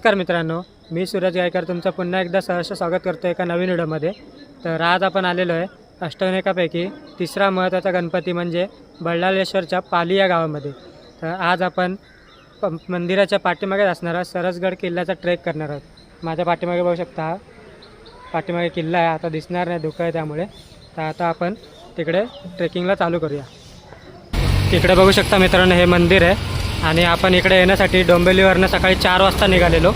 नमस्कार मित्रांनो मी सूरज गायकर तुमचं पुन्हा एकदा सहर्ष स्वागत करतो एका नवीन व्हिडिओमध्ये. तर आज आपण आलेलो आहे अष्टनेकापैकी तिसरा महत्त्वाचा गणपती म्हणजे बल्लाळेश्वरच्या पाली या गावामध्ये. तर आज आपण प मंदिराच्या पाठीमागे असणारा सरसगड किल्ल्याचा ट्रेक करणार आहोत. माझ्या पाठीमागे बघू शकता हा पाठीमागे किल्ला आहे आता दिसणार नाही धुकं आहे त्यामुळे. तर आता आपण तिकडे ट्रेकिंगला चालू करूया. तिकडे बघू शकता मित्रांनो हे मंदिर आहे. आणि आपण इकडे येण्यासाठी डोंबिवलीवरनं सकाळी चार वाजता निघालेलो.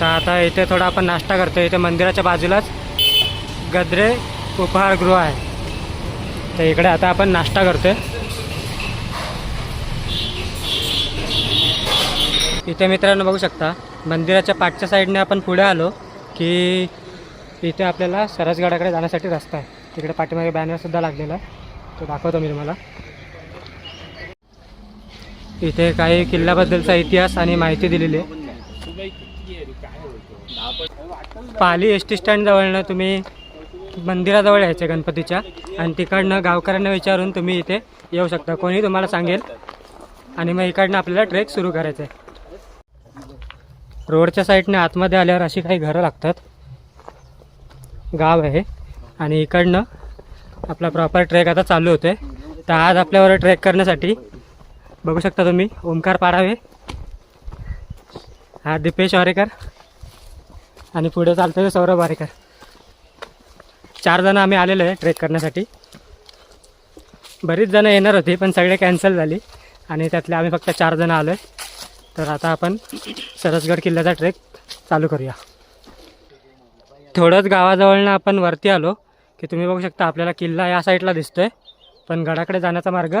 तर आता इथे थोडा आपण नाश्ता करतो इथे मंदिराच्या बाजूलाच गद्रे उपहारगृह आहे. तर इकडे आता आपण नाश्ता करतो इथे मित्रांनो बघू शकता मंदिराच्या पाठच्या साईडने आपण पुढे आलो की इथे आपल्याला सरसगडाकडे जाण्यासाठी रस्ता आहे. तिकडे पाठीमागे बॅनरसुद्धा लागलेला आहे. तो दाखवतो मी तुम्हाला. इथे काही किल्ल्याबद्दलचा इतिहास आणि माहिती दिलेली आहे. पाली एस टी स्टँडजवळनं तुम्ही मंदिराजवळ यायचं गणपतीच्या. आणि तिकडनं गावकऱ्यांना विचारून तुम्ही इथे येऊ शकता. कोणी तुम्हाला सांगेल. आणि मग इकडनं आपल्याला ट्रेक सुरू करायचं आहे रोडच्या साईडने आतमध्ये आल्यावर अशी काही घरं लागतात. गाव आहे. आणि इकडनं आपला प्रॉपर ट्रेक आता चालू होतो आहे तर आज आपल्यावर ट्रेक करण्यासाठी बघू शकता तुम्ही ओमकार पाडावे हा दीपेश वारेकर. आणि पुढे चालतोय सौरभ वारेकर. चार जण आम्ही आलेलो आहे ट्रेक करण्यासाठी. बरीच जणं येणार होती पण सगळे कॅन्सल झाली. आणि त्यातले आम्ही फक्त चार जणं आलो आहे तर आता आपण सरसगड किल्ल्याचा ट्रेक चालू करूया. थोडंच गावाजवळनं आपण वरती आलो की तुम्ही बघू शकता आपल्याला किल्ला या साईडला आहे पण गडाकडे जाण्याचा मार्ग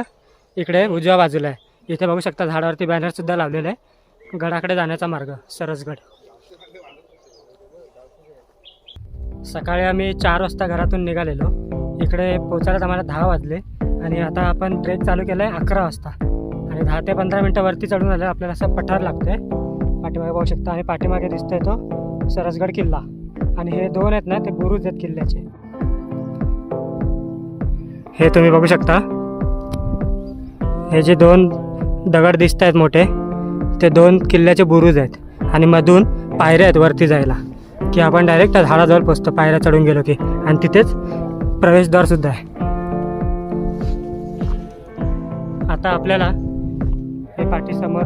इकडे उजव्या बाजूला आहे. इथे बघू शकता झाडावरती बॅनरसुद्धा लावलेलं आहे. गडाकडे जाण्याचा मार्ग सरसगड. सकाळी आम्ही चार वाजता घरातून निघालेलो. इकडे पोचायलाच आम्हाला दहा वाजले. आणि आता आपण ट्रेक चालू केला आहे अकरा वाजता. आणि दहा ते पंधरा मिनटं वरती चढून आलं आपल्याला असं पठार लागतंय. पाठीमागे बघू शकता आणि पाठीमागे दिसतोय तो सरसगड किल्ला. आणि हे दोन आहेत ना ते बुरुज आहेत किल्ल्याचे. हे तुम्ही बघू शकता. हे जे दोन दगड दिसत आहेत मोठे. ते दोन किल्ल्याचे बुरुज आहेत आणि मधून पायऱ्या आहेत वरती जायला. की आपण डायरेक्ट त्या झाडाजवळ पोचतो पायऱ्या चढून गेलो की. आणि तिथेच प्रवेशद्वारसुद्धा आहे. आता आपल्याला हे पाठीसमोर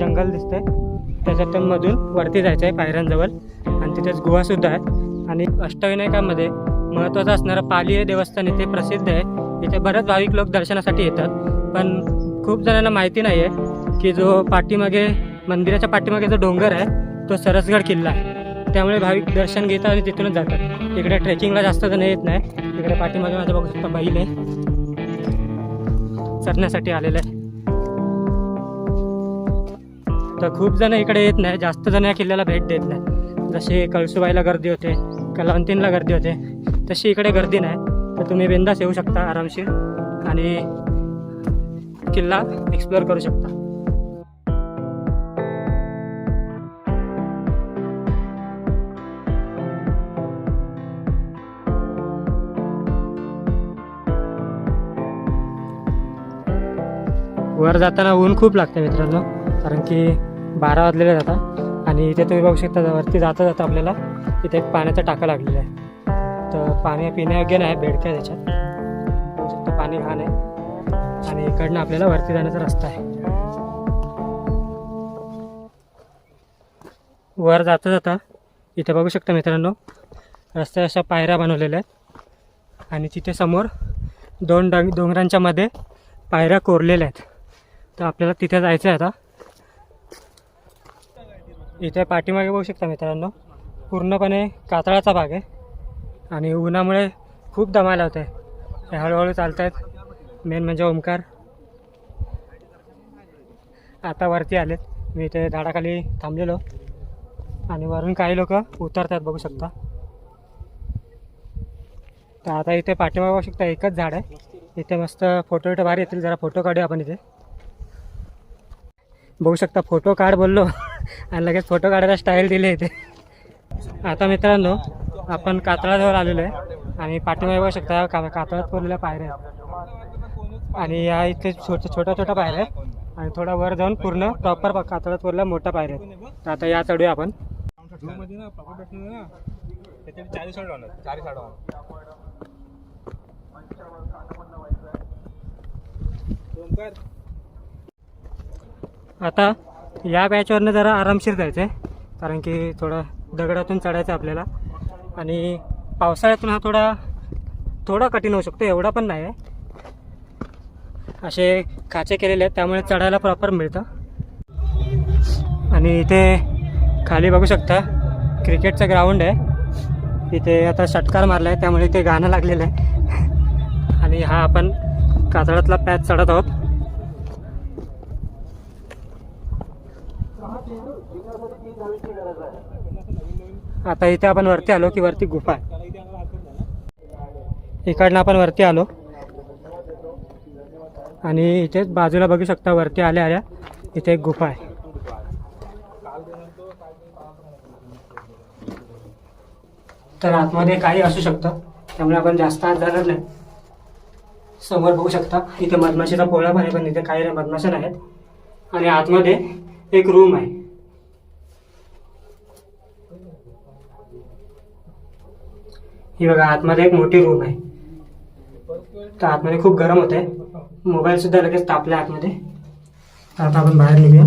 जंगल दिसतंय. त्याच्यातून मधून वरती जायचं आहे पायऱ्यांजवळ. आणि तिथेच गुहासुद्धा आहे. आणि अष्टविनायकामध्ये महत्त्वाचं असणारं पाली हे देवस्थान इथे प्रसिद्ध आहे. इथे बरेच भाविक लोक दर्शनासाठी येतात. पण खूप जणांना माहिती नाही आहे की जो पाठीमागे मंदिराच्या पाठीमागे जो डोंगर आहे तो सरसगड किल्ला आहे. त्यामुळे भाविक दर्शन घेतात आणि तिथूनच जातात. इकडे ट्रेकिंगला जास्त जण येत नाही. इकडे पाठीमागे माझं बघू शकता बैल आहे. चरण्यासाठी आलेलं आहे. तर खूप जण इकडे येत नाही. जास्त जण या किल्ल्याला भेट देत नाही. जसे कळसुबाईला गर्दी होते कलावंतींना गर्दी होते तशी इकडे गर्दी नाही. तर तुम्ही बिंदास येऊ शकता आरामशीर. आणि किल्ला एक्सप्लोअर करू शकता. वर जाताना ऊन खूप लागते मित्रांनो कारण की बारा वाजलेले जातात आणि इथे तुम्ही बघू शकता वरती जाता जाता आपल्याला इथे एक पाण्याचा टाका लागलेला आहे. तर पाणी पिण्यायोग्य नाही बेडकं त्याच्यात. बघू शकता पाणी घाण आहे. आणि इकडनं आपल्याला वरती जाण्याचा रस्ता आहे. वर जाता जाता इथे बघू शकता मित्रांनो रस्त्या अशा पायऱ्या बनवलेल्या आहेत. आणि तिथे समोर दोन डंग डोंगरांच्या मध्ये पायऱ्या कोरलेल्या आहेत. तर आपल्याला तिथे जायचं आहे आता. इथे पाठीमागे बघू शकता मित्रांनो पूर्णपणे कातळाचा भाग आहे. आणि उन्हामुळे खूप दमायला होत आहे हळूहळू चालत आहेत मेन म्हणजे ओमकार. आता वरती आलेत. मी इथे झाडाखाली थांबलेलो. आणि वरून काही लोक उतरतात बघू शकता. तर आता इथे पाठीमागे बघू शकता एकच झाड आहे. इथे मस्त फोटो विटो भारी येतील. जरा फोटो काढूया आपण इथे. बघू शकता फोटो काढ बोललो. आणि लगेच फोटो काढायला स्टाईल दिली इथे. आता मित्रांनो आपण कातळाजवळ आलेलो आहे. आणि पाठीमागे बघू शकता का कातळात कोरलेल्या पायऱ्या आणि या इथे छोट्या छोट्या छोट्या पायऱ्या आहेत. आणि थोडा वर जाऊन पूर्ण प्रॉपर कातळातवरला मोठा पायऱ्या आहेत. तर आता या चढूया आपण. चाळीस चाळीस आता या बॅचवरनं जरा आरामशीर जायचं आहे कारण की थोडं दगडातून चढायचं आपल्याला. आणि पावसाळ्यातून हा थोडा थोडा कठीण होऊ शकतो एवढा पण नाही आहे. असे काचे केलेले आहेत त्यामुळे चढायला प्रॉपर मिळतं. आणि इथे खाली बघू शकता क्रिकेटचं ग्राउंड आहे. इथे आता षटकार मारला आहे त्यामुळे इथे गाणं लागलेलं आहे. आणि हा आपण कातळातला पॅच चढत आहोत. आता इथे आपण वरती आलो की वरती गुफा आहे. इकडनं आपण वरती आलो. आणि इथेच बाजूला बघू शकता वरती आल्या आल्या इथे एक गुफा आहे. तर आतमध्ये काही असू शकतं त्यामुळे आपण जास्त आत जाणार नाही. समोर बघू शकता इथे मधमाशीचा पोळा पण आहे पण इथे काही मधमाशा नाहीत. आणि आतमध्ये एक रूम आहे. ही बघा आतमध्ये एक मोठी रूम आहे. तर आतमध्ये खूप गरम होत आहे मोबाईल सुद्धा लगेच तापला आतमध्ये. आता आपण बाहेर निघूया.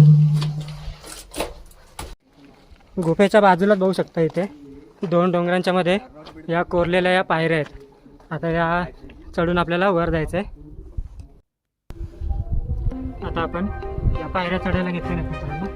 गुफेच्या बाजूलाच बघू शकता इथे दोन डोंगरांच्या मध्ये या कोरलेल्या या पायऱ्या आहेत. आता या चढून आपल्याला वर जायचं आहे आता आपण या पायऱ्या चढायला घेतल्या नाही मित्रांनो.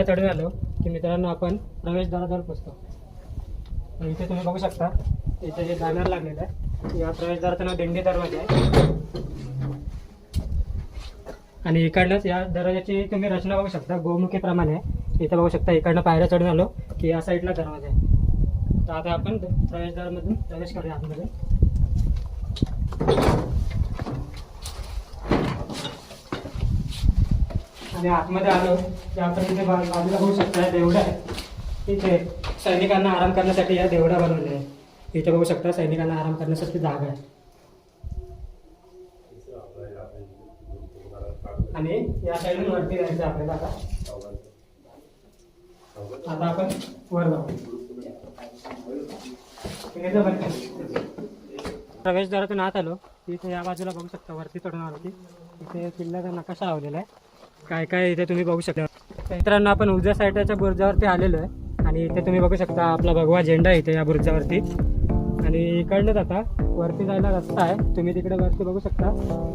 पायऱ्या चढून आलो की मित्रांनो आपण प्रवेशद्वाराजवळ पोचतो. तर इथे तुम्ही बघू शकता इथे जे बॅनर लागलेलं आहे या प्रवेशद्वाराचं नाव दिंडी दरवाजा आहे. आणि इकडनंच या दरवाजाची तुम्ही रचना बघू शकता गोमुखीप्रमाणे आहे. इथे बघू शकता इकडनं पायऱ्या चढून आलो की या साईडला दरवाजा आहे. तर आता आपण प्रवेशद्वारामधून प्रवेश करूया आतमध्ये. आणि आतमध्ये आलो की आपण इथे बाजूला बघू शकता देवडा आहे. इथे सैनिकांना आराम करण्यासाठी या देवडा बनवल्या आहे. इथे बघू शकता सैनिकांना आराम करण्यासाठी जागा आहे. आणि या साईडून वरती जायचं आपल्याला आता. आता आपण वर जाऊ. प्रवेशद्वारातून आत आलो. इथे या बाजूला बघू शकता वरती चढून आलो की. इथे किल्ल्याचा नकाशा लावलेला आहे. काय काय इथे तुम्ही बघू शकता. मित्रांनो आपण उर्जा साईडच्या बुर्जावरती आलेलो आहे. आणि इथे तुम्ही बघू शकता आपला भगवा झेंडा इथे या बुर्जावरती. आणि इकडनंच आता वरती जायला रस्ता आहे. तुम्ही तिकडे वरती बघू शकता.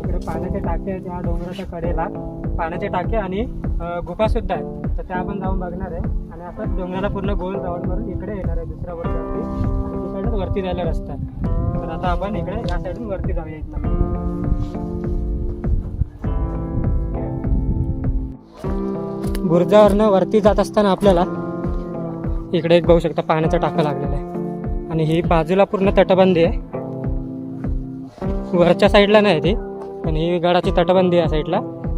इकडे पाण्याचे टाके आहेत या डोंगराच्या कडेला. पाण्याचे टाके आणि गुफासुद्धा गुफा सुद्धा तर त्या आपण जाऊन बघणार आहे. आणि असं डोंगराला पूर्ण गोल जाऊन करून इकडे येणार आहे दुसऱ्या बुर्जावरती. आणि तिकडनंच वरती जायला रस्ता आहे. तर आता आपण इकडे या साईडून वरती जाऊया इथं बुर्जावरनं वरती जात असताना आपल्याला इकडे एक बघू शकता पाण्याचा टाका लागलेला आहे. आणि ही बाजूला पूर्ण तटबंदी आहे. वरच्या साईडला नाही ती पण ही गडाची तटबंदी आहे साईडला.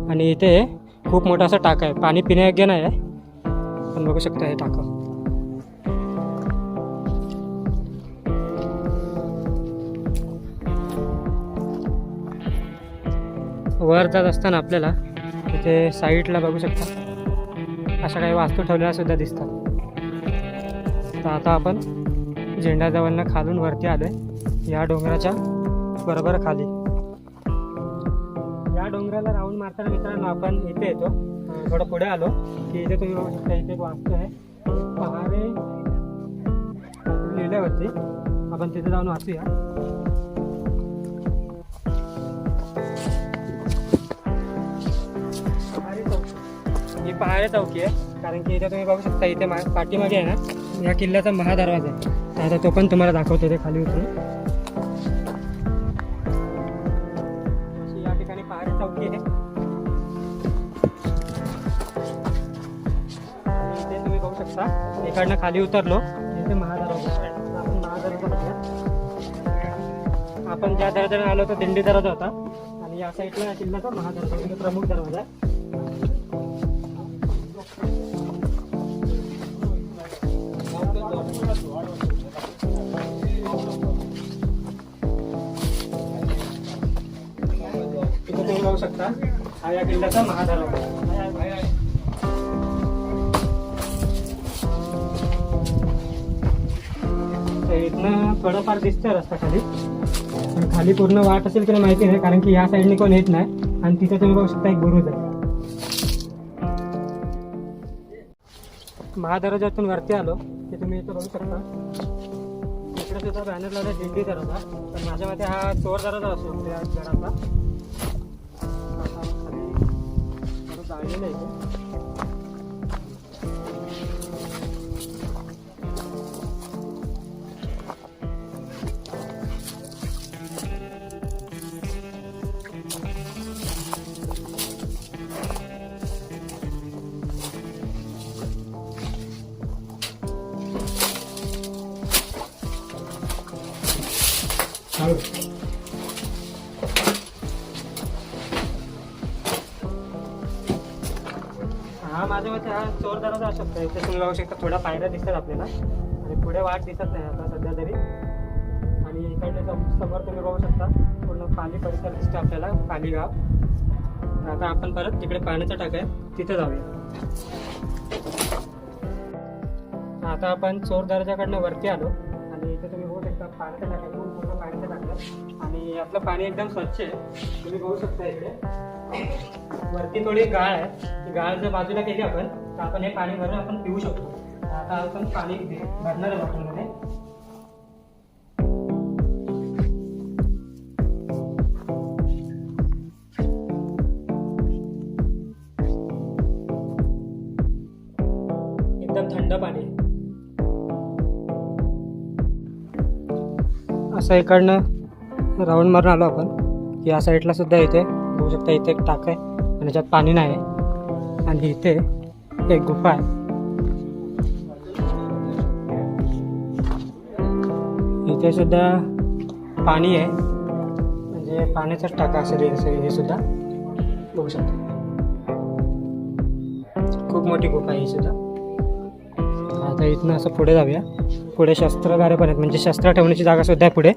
आणि इथे खूप मोठा असा टाका आहे. पाणी पिण्यायोग्य नाही आहे. पण बघू शकता हे टाकं. वर जात असताना आपल्याला इथे साईडला बघू शकता. अशा काही वास्तू ठेवलेल्या सुद्धा दिसतात. तर आता आपण झेंडाजवळनं खालून वरती आलोय. या डोंगराच्या बरोबर खाली. या डोंगराला राऊंड मारताना मित्रांनो आपण इथे येतो. थोडं पुढे आलो की इथे तुम्ही बघू शकता इथे वास्तू आहे. पहारे लिहिल्यावरती आपण तिथे जाऊन वाचूया. ही पहारे चौकी आहे. कारण की इथे तुम्ही बघू शकता इथे मा पाठीमागे आहे ना या किल्ल्याचा महादरवाजा आहे. तर आता तो पण तुम्हाला दाखवतो इथे खाली उतरून. अशी या ठिकाणी पहारे चौकी आहे. इथे तुम्ही बघू शकता इकडनं खाली उतरलो इथे महादरवाजा आपण महादरवाजा आपण ज्या दरवाजाने आलो तो दिंडी दरवाजा होता. आणि या साईडला किल्ल्याचा महादरवाजा म्हणजे प्रमुख दरवाजा आहे. शकता. हा या किल्ल्याचा महादरवाजा तर इथनं थोडंफार दिसतंय रस्ता खाली पण खाली पूर्ण वाट असेल तुला माहिती नाही कारण की या साईडने कोण येत नाही. आणि तिथे तुम्ही बघू शकता एक बुरुज आहे महादराजातून वरती आलो ते तुम्ही इथं बघू शकता. इकडे सुद्धा बॅनर लावला दिंडी दरवाजा. पण माझ्या मते हा चोर दरवाजा असतो त्या घराचा. थोडं जाळलेलं आहे इथे. हा चोर दरवाजा असू शकतो इथे तुम्ही बघू शकता थोडा पायऱ्या दिसतात आपल्याला. आणि पुढे वाट दिसत नाही आता सध्या तरी. आणि इकडे समोर तुम्ही बघू शकता पूर्ण पाणी परिसर दिसतो आपल्याला पाणी गाव. आता आपण परत तिकडे पाण्याचा टाक आहे तिथे जाऊया. आता आपण चोर दर्जाकडनं वरती आलो. आणि इथे तुम्ही बघू शकता पाण्याचं टाक आहे खूप मोठं पाण्याचं टाकलं आणि आपलं पाणी एकदम स्वच्छ आहे. तुम्ही बघू शकता इथे वरती थोडी गाळ आहे. ती गाळ जर बाजूला केली आपण तर आपण हे पाणी भरून आपण पिऊ शकतो. आता आपण पाणी भरणार आहे बॉटलमध्ये असं इकडनं राऊंड मारून आलो आपण. या साईडला सुद्धा इथे बघू शकता इथे एक टाक आहे आणि याच्यात पाणी नाही आहे. आणि इथे एक गुफा आहे. इथे सुद्धा पाणी आहे. म्हणजे पाण्याचाच टाका असेल हे सुद्धा. बघू शकता. खूप मोठी गुफा आहे ही सुद्धा. आता इथनं असं पुढे जाऊया. पुढे शस्त्रगारे पण आहेत म्हणजे शस्त्र ठेवण्याची जागा सुद्धा आहे पुढे.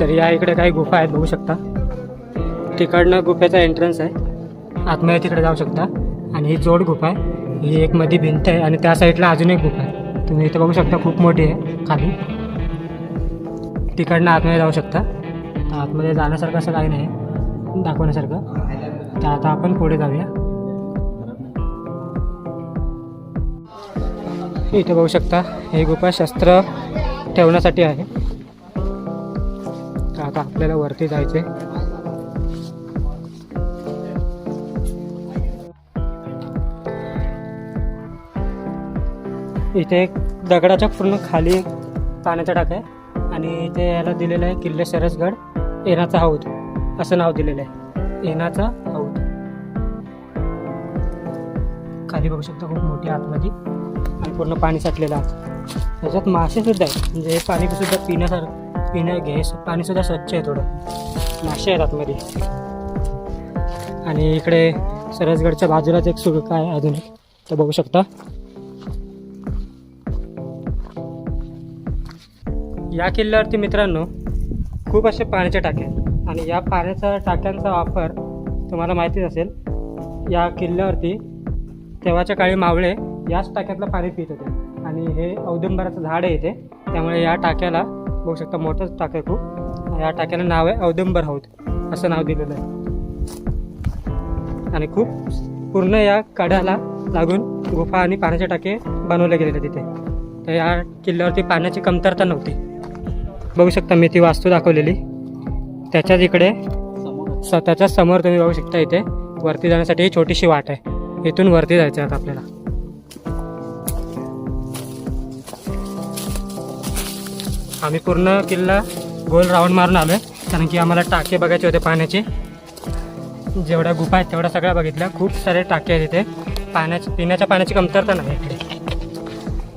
तर या इकडे काही गुफा आहेत बघू शकता. तिकडनं गुफेचा एंट्रन्स आहे. आतमध्ये तिकडे जाऊ शकता. आणि ही जोड गुफा आहे. ही एक मधी भिंत आहे आणि त्या साईडला अजून एक गुफा आहे. तुम्ही इथे बघू शकता खूप मोठी आहे खाली. तिकडनं आतमध्ये जाऊ शकता. आतमध्ये जाण्यासारखं असं काही नाही दाखवण्यासारखं. तर आता आपण पुढे जाऊया. इथे बघू शकता हे गुफा शस्त्र ठेवण्यासाठी आहे. आता आपल्याला वरती जायचे इथे एक दगडाच्या पूर्ण खाली पाण्याचा टाक आहे आणि इथे याला दिलेलं आहे किल्ले सरसगड येनाचा हौद असं नाव दिलेलं आहे. येनाचा खाली बघू शकता खूप मोठी आतमध्ये. आणि पूर्ण पाणी साठलेलं आहे. त्याच्यात मासेसुद्धा आहेत. म्हणजे हे पाणी सुद्धा पिण्यासारखं पिण्या घे पाणीसुद्धा स्वच्छ आहे थोडं. मासे आहेत आतमध्ये. आणि इकडे सरसगडच्या बाजूलाच एक सुळका आहे अजून एक. तर बघू शकता. या किल्ल्यावरती मित्रांनो खूप असे पाण्याचे टाके आहेत. आणि या पाण्याच्या टाक्यांचा वापर तुम्हाला माहितीच असेल या किल्ल्यावरती तेव्हाच्या काळी मावळे याच टाक्यातलं पाणी पित होते. आणि हे औदुंबराचं झाड आहे इथे. त्यामुळे या टाक्याला बघू शकता मोठंच टाक आहे खूप या टाक्याला नाव आहे औदुंबर हौद असं नाव दिलेलं आहे. आणि खूप पूर्ण या कड्याला लागून गुफा आणि पाण्याचे टाके बनवले गेलेले तिथे तर या किल्ल्यावरती पाण्याची कमतरता नव्हती. बघू शकता मी ती वास्तू दाखवलेली. त्याच्याच इकडे स त्याच्याच समोर तुम्ही बघू शकता इथे वरती जाण्यासाठी ही छोटीशी वाट आहे. इथून वरती जायचं आहे आता आपल्याला. आम्ही पूर्ण किल्ला गोल राऊंड मारून आलो आहे कारण की आम्हाला टाके बघायचे होते पाण्याचे. जेवढ्या गुफा आहेत तेवढ्या सगळ्या बघितल्या. खूप सारे टाके आहेत इथे. पाण्याची पिण्याच्या पाण्याची कमतरता नाही इकडे.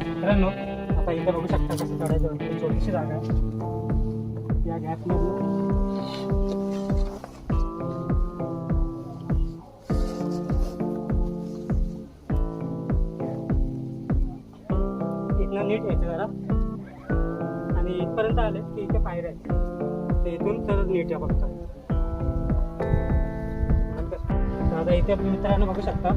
मित्रांनो आता इथे बघू शकता कसं छोटीशी जागा आहे. या गॅपमधून आणि आले की इथे पायऱ्या आहेत. इथून तर नीट बघतात. फक्त आता इथे आपल्या मित्रांनो बघू शकता.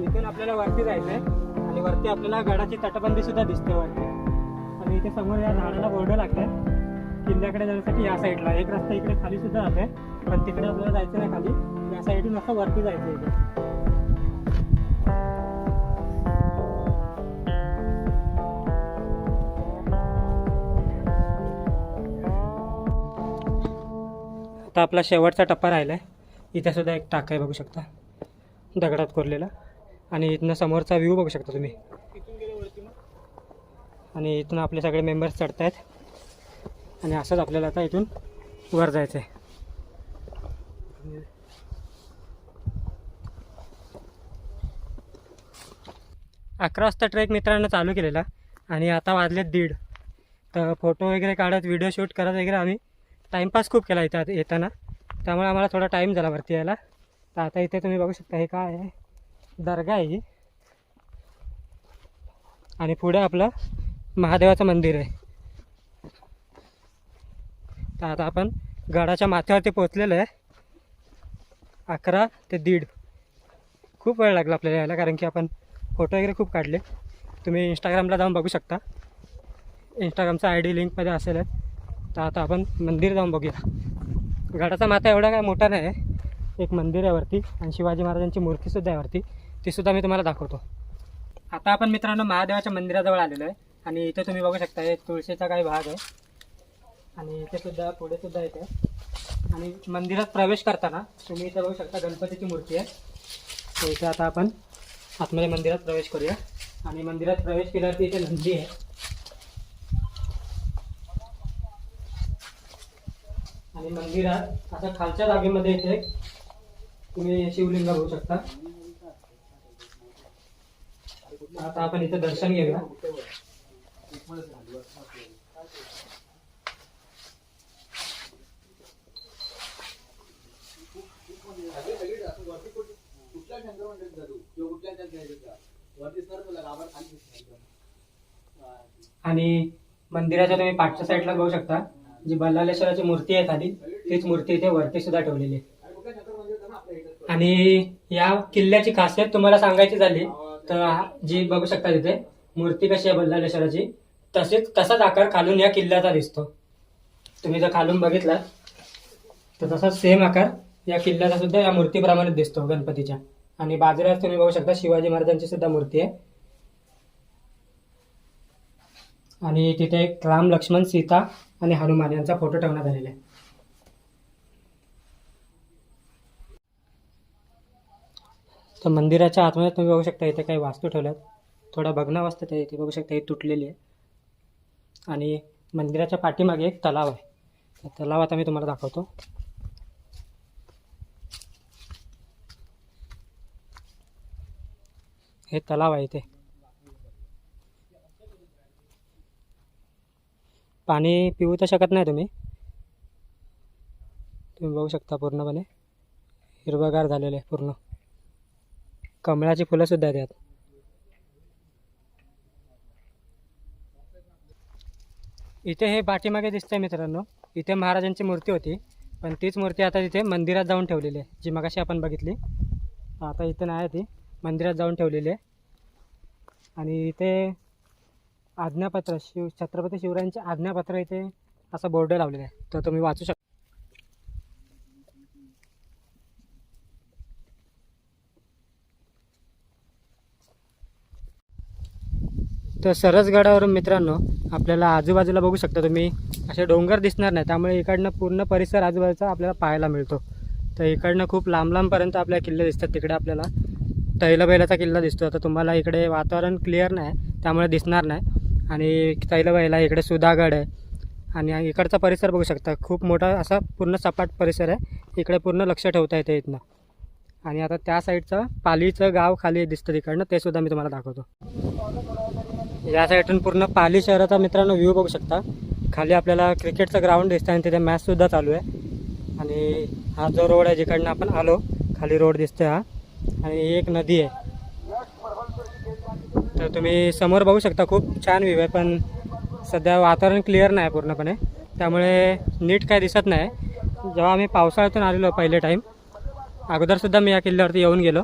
इथून आपल्याला वरती जायचं आहे आणि वरती आपल्याला गडाची तटबंदी सुद्धा दिसते वरती. आणि इथे समोर या झाडाला बोर्ड लागतात किल्ल्याकडे जाण्यासाठी या साईडला एक रस्ता इकडे खाली सुद्धा जाते पण तिकडे आपल्याला जायचं नाही खाली. या साईडून असं वरती जायचं इथे. आता आपला शेवटचा टप्पा राहिला आहे इथेसुद्धा एक टाका आहे बघू शकता. दगडात कोरलेला. आणि इथनं समोरचा व्ह्यू बघू शकता तुम्ही. आणि इथून आपले सगळे मेंबर्स चढत आहेत आणि असंच आपल्याला आता इथून वर जायचं आहे अकरा वाजता ट्रेक मित्रांनो चालू केलेला. आणि आता वाजलेत दीड. तर फोटो वगैरे काढत व्हिडिओ शूट करत वगैरे आम्ही टाईमपास खूप केला इथं येताना. त्यामुळे आम्हाला थोडा टाईम झाला वरती यायला. तर आता इथे तुम्ही बघू शकता हे काय आहे. दर्गा आहे आणि पुढे आपलं महादेवाचं मंदिर आहे. तर आता आपण गडाच्या माथ्यावरती पोचलेलं आहे. अकरा ते दीड. खूप वेळ लागला आपल्याला यायला कारण की आपण फोटो वगैरे खूप काढले. तुम्ही इंस्टाग्रामला जाऊन बघू शकता. इंस्टाग्रामचा आय डी लिंकमध्ये असेल. तर आता आपण मंदिर जाऊन बघूया. गडाचा माथा एवढा काय मोठा नाही आहे. एक मंदिर आहे वरती आणि शिवाजी महाराजांची मूर्तीसुद्धा आहे वरती. तीसुद्धा मी तुम्हाला दाखवतो. आता आपण मित्रांनो महादेवाच्या मंदिराजवळ आलेलो आहे आणि इथे तुम्ही बघू शकता हे तुळशीचा काही भाग आहे. आणि इथे सुद्धा पुढे सुद्धा येते आणि मंदिरात प्रवेश करताना तुम्ही इथे बघू शकता गणपतीची मूर्ती आहे. तर इथे आता आपण आतमध्ये मंदिरात प्रवेश करूया. आणि मंदिरात प्रवेश केल्यावरती इथे नंदी आहे. आणि मंदिरात आता खालच्या जागेमध्ये इथे तुम्ही शिवलिंग बघू शकता. आता आपण इथे दर्शन घेऊया. आणि मंदिराच्या तुम्ही पाठच्या साईडला बघू शकता. जी बल्लालेश्वराची मूर्ती आहे खाली तीच मूर्ती इथे वरती सुद्धा ठेवलेली आहे. आणि या किल्ल्याची खासियत तुम्हाला सांगायची झाली तर जी बघू शकता तिथे मूर्ती कशी आहे बल्लालेश्वराची तसेच तसाच आकार खालून या किल्ल्याचा दिसतो. तुम्ही जर खालून बघितला तर तसाच सेम आकार या किल्ल्याचा सुद्धा या मूर्तीप्रमाणे दिसतो गणपतीच्या. आणि बाजूला तुम्ही बघू शकता शिवाजी महाराजांची सुद्धा मूर्ती आहे. आणि तिथे एक राम लक्ष्मण सीता आणि हनुमान यांचा फोटो ठेवण्यात आलेला आहे. तर मंदिराच्या आतमध्ये तुम्ही बघू शकता इथे काही वास्तू ठेवल्यात. थोडा भग्नावस्थेत आहे इथे बघू शकता ही तुटलेली आहे. आणि मंदिराच्या पाठीमागे एक तलाव आहे. त्या तलाव आता मी तुम्हाला दाखवतो. हे तलाव आहे इथे. पाणी पिऊ तर शकत नाही तुम्ही. तुम्ही बघू शकता पूर्णपणे. हिरवगार झालेलं आहे पूर्ण. कमळाची फुलंसुद्धा आहेत यात. इथे हे पाठीमागे दिसतंय मित्रांनो. इथे महाराजांची मूर्ती होती. पण तीच मूर्ती आता तिथे मंदिरात जाऊन ठेवलेली आहे. जी मगाशी आपण बघितली. आता इथे नाही ती. मंदिरात जाऊन ठेवलेली आहे. आणि इथे आज्ञापत्र शिव छत्रपती शिवरायांचे आज्ञापत्र इथे असं बोर्ड लावलेलं आहे. तर तुम्ही वाचू शकता तर सरसगडावरून मित्रांनो आपल्याला आजूबाजूला बघू शकता तुम्ही असे डोंगर दिसणार नाही. त्यामुळे इकडनं पूर्ण परिसर आजूबाजूचा आपल्याला पाहायला मिळतो. तर इकडनं खूप लांब लांबपर्यंत आपल्या किल्ले दिसतात. तिकडे आपल्याला तैलबैलाचा किल्ला दिसतो. तर तुम्हाला इकडे वातावरण क्लिअर नाही त्यामुळे दिसणार नाही. आणि तैलबैला इकडे सुधागड आहे. आणि इकडचा परिसर बघू शकता. खूप मोठा असा पूर्ण सपाट परिसर आहे. इकडे पूर्ण लक्ष ठेवता येते इथनं. आणि आता त्या साईडचं पालीचं गाव खाली दिसतं तिकडनं. ते सुद्धा मी तुम्हाला दाखवतो. या साईडून पूर्ण पाली शहराचा मित्रांनो व्ह्यू बघू शकता. खाली आपल्याला क्रिकेटचं ग्राउंड दिसतं आणि तिथे मॅचसुद्धा चालू आहे. आणि हा जो रोड आहे जिकडनं आपण आलो खाली रोड दिसतोय हा. आणि ही एक नदी आहे. तर तुम्ही समोर बघू शकता खूप छान व्ह्यू आहे पण सध्या वातावरण क्लिअर नाही पूर्णपणे. त्यामुळे नीट काय दिसत नाही. जेव्हा आम्ही पावसाळ्यातून आलेलो पहिले टाईम अगोदरसुद्धा मी या किल्ल्यावरती येऊन गेलो.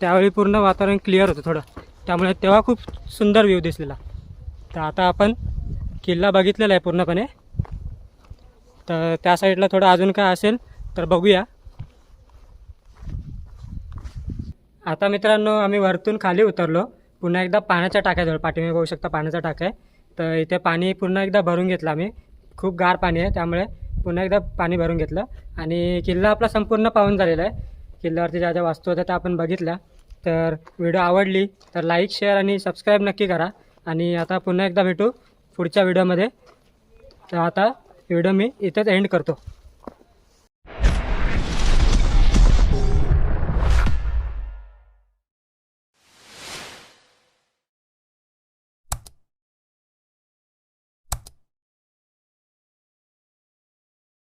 त्यावेळी पूर्ण वातावरण क्लिअर होतं थोडं. त्यामुळे तेव्हा खूप सुंदर व्ह्यू दिसलेला. तर आता आपण किल्ला बघितलेला आहे पूर्णपणे. तर त्या साईडला थोडं अजून काय असेल तर बघूया. आता मित्रांनो आम्ही वरतून खाली उतरलो. पुन्हा एकदा पाण्याच्या टाक्याजवळ पाठीमागे बघू शकता पाण्याचा टाका आहे. तर इथे पाणी पुन्हा एकदा भरून घेतलं आम्ही. खूप गार पाणी आहे त्यामुळे पुन्हा एकदा पाणी भरून घेतलं. आणि किल्ला आपला संपूर्ण पाहून झालेला आहे. किल्ल्यावरती ज्या ज्या वास्तू होत्या त्या आपण बघितल्या. तर व्हिडिओ आवडली तर लाईक शेअर आणि सबस्क्राईब नक्की करा. आणि आता पुन्हा एकदा भेटू पुढच्या व्हिडिओमध्ये. तर आता व्हिडिओ मी इथेच एंड करतो.